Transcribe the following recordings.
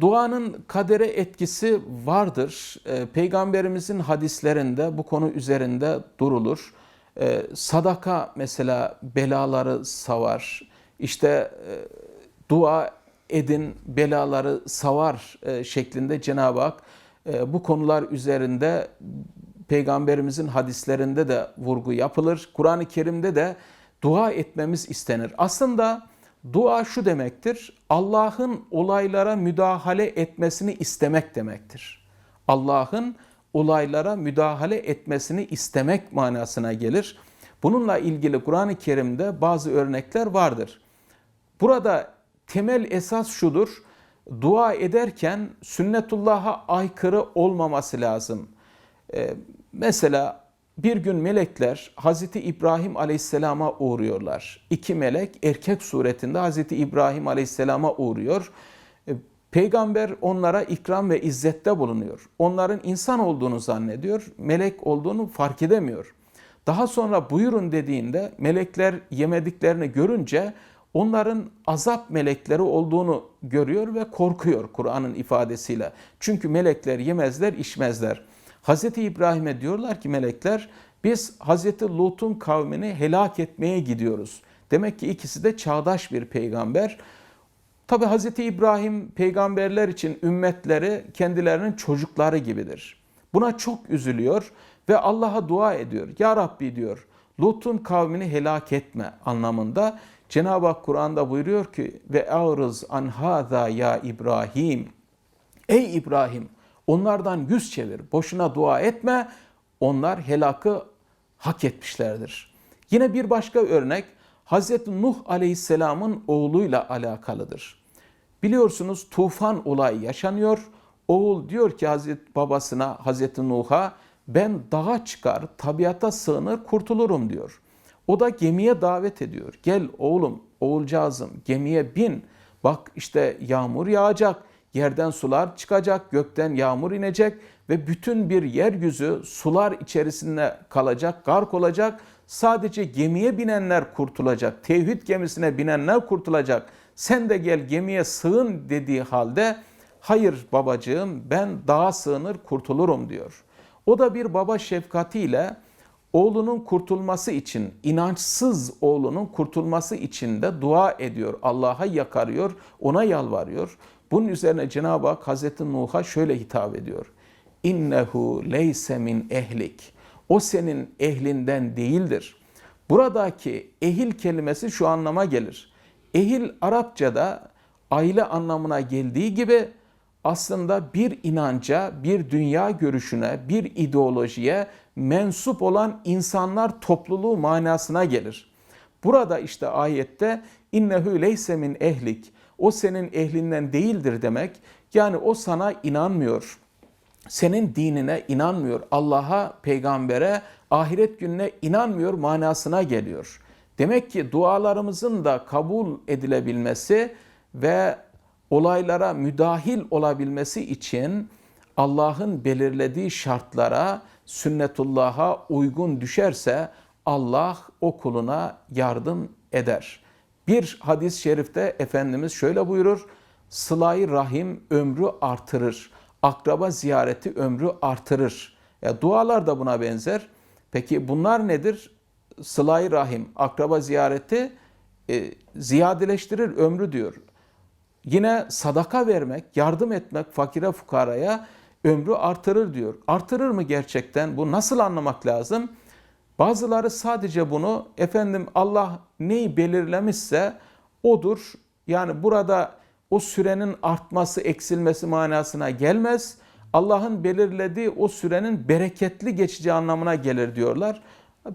Duanın kadere etkisi vardır. Ee, Peygamberimizin hadislerinde bu konu üzerinde durulur. Ee, sadaka mesela belaları savar. İşte e, dua edin belaları savar e, şeklinde Cenab-ı Hak e, bu konular üzerinde Peygamberimizin hadislerinde de vurgu yapılır. Kur'an-ı Kerim'de de dua etmemiz istenir. Aslında dua şu demektir. Allah'ın olaylara müdahale etmesini istemek demektir. Allah'ın olaylara müdahale etmesini istemek manasına gelir. Bununla ilgili Kur'an-ı Kerim'de bazı örnekler vardır. Burada temel esas şudur. Dua ederken sünnetullah'a aykırı olmaması lazım. Ee, mesela bir gün melekler Hazreti İbrahim Aleyhisselam'a uğruyorlar. İki melek erkek suretinde Hazreti İbrahim Aleyhisselam'a uğruyor. Ee, Peygamber onlara ikram ve izzette bulunuyor. Onların insan olduğunu zannediyor, melek olduğunu fark edemiyor. Daha sonra buyurun dediğinde melekler yemediklerini görünce onların azap melekleri olduğunu görüyor ve korkuyor Kur'an'ın ifadesiyle. Çünkü melekler yemezler, içmezler. Hazreti İbrahim'e diyorlar ki melekler biz Hazreti Lut'un kavmini helak etmeye gidiyoruz. Demek ki ikisi de çağdaş bir peygamber. Tabi Hazreti İbrahim peygamberler için ümmetleri kendilerinin çocukları gibidir. Buna çok üzülüyor ve Allah'a dua ediyor. Ya Rabbi diyor Lut'un kavmini helak etme anlamında. Cenab-ı Hak Kur'an'da buyuruyor ki ve ağrız an hâzâ ya İbrahim. Ey İbrahim onlardan yüz çevir. Boşuna dua etme. Onlar helakı hak etmişlerdir. Yine bir başka örnek Hazreti Nuh Aleyhisselam'ın oğluyla alakalıdır. Biliyorsunuz tufan olayı yaşanıyor. Oğul diyor ki Hazreti babasına Hazreti Nuh'a ben dağa çıkar, tabiata sığınır, kurtulurum diyor. O da gemiye davet ediyor. Gel oğlum, oğulcağızım gemiye bin. Bak işte yağmur yağacak, yerden sular çıkacak, gökten yağmur inecek ve bütün bir yeryüzü sular içerisinde kalacak, gark olacak. Sadece gemiye binenler kurtulacak, tevhid gemisine binenler kurtulacak. Sen de gel gemiye sığın dediği halde hayır babacığım ben dağa sığınır kurtulurum diyor. O da bir baba şefkatiyle oğlunun kurtulması için, inançsız oğlunun kurtulması için de dua ediyor. Allah'a yakarıyor, ona yalvarıyor. Bunun üzerine Cenab-ı Hak Hazreti Nuh'a şöyle hitap ediyor. İnnehu leyse min ehlik. O senin ehlinden değildir. Buradaki ehil kelimesi şu anlama gelir. Ehil Arapçada aile anlamına geldiği gibi aslında bir inanca, bir dünya görüşüne, bir ideolojiye mensup olan insanlar topluluğu manasına gelir. Burada işte ayette innehu leyse min ehlik. O senin ehlinden değildir demek. Yani o sana inanmıyor. Senin dinine inanmıyor. Allah'a, peygambere, ahiret gününe inanmıyor manasına geliyor. Demek ki dualarımızın da kabul edilebilmesi ve olaylara müdahil olabilmesi için Allah'ın belirlediği şartlara, sünnetullah'a uygun düşerse Allah o kuluna yardım eder. Bir hadis-i şerifte Efendimiz şöyle buyurur. Sıla-i rahim ömrü artırır. Akraba ziyareti ömrü artırır. Ya dualar da buna benzer. Peki bunlar nedir? Sıla-i rahim, akraba ziyareti e, ziyadeleştirir ömrü diyor. Yine sadaka vermek, yardım etmek fakire fukaraya ömrü artırır diyor. Artırır mı gerçekten? Bu nasıl anlamak lazım? Bazıları sadece bunu efendim Allah neyi belirlemişse odur. Yani burada o sürenin artması, eksilmesi manasına gelmez. Allah'ın belirlediği o sürenin bereketli geçici anlamına gelir diyorlar.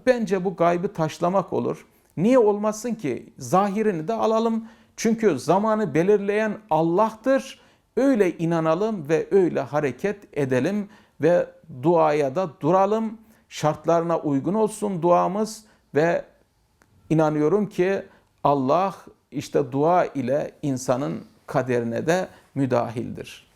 Bence bu gaybı taşlamak olur. Niye olmasın ki? Zahirini de alalım. Çünkü zamanı belirleyen Allah'tır. Öyle inanalım ve öyle hareket edelim ve duaya da duralım. Şartlarına uygun olsun duamız ve inanıyorum ki Allah işte dua ile insanın kaderine de müdahildir.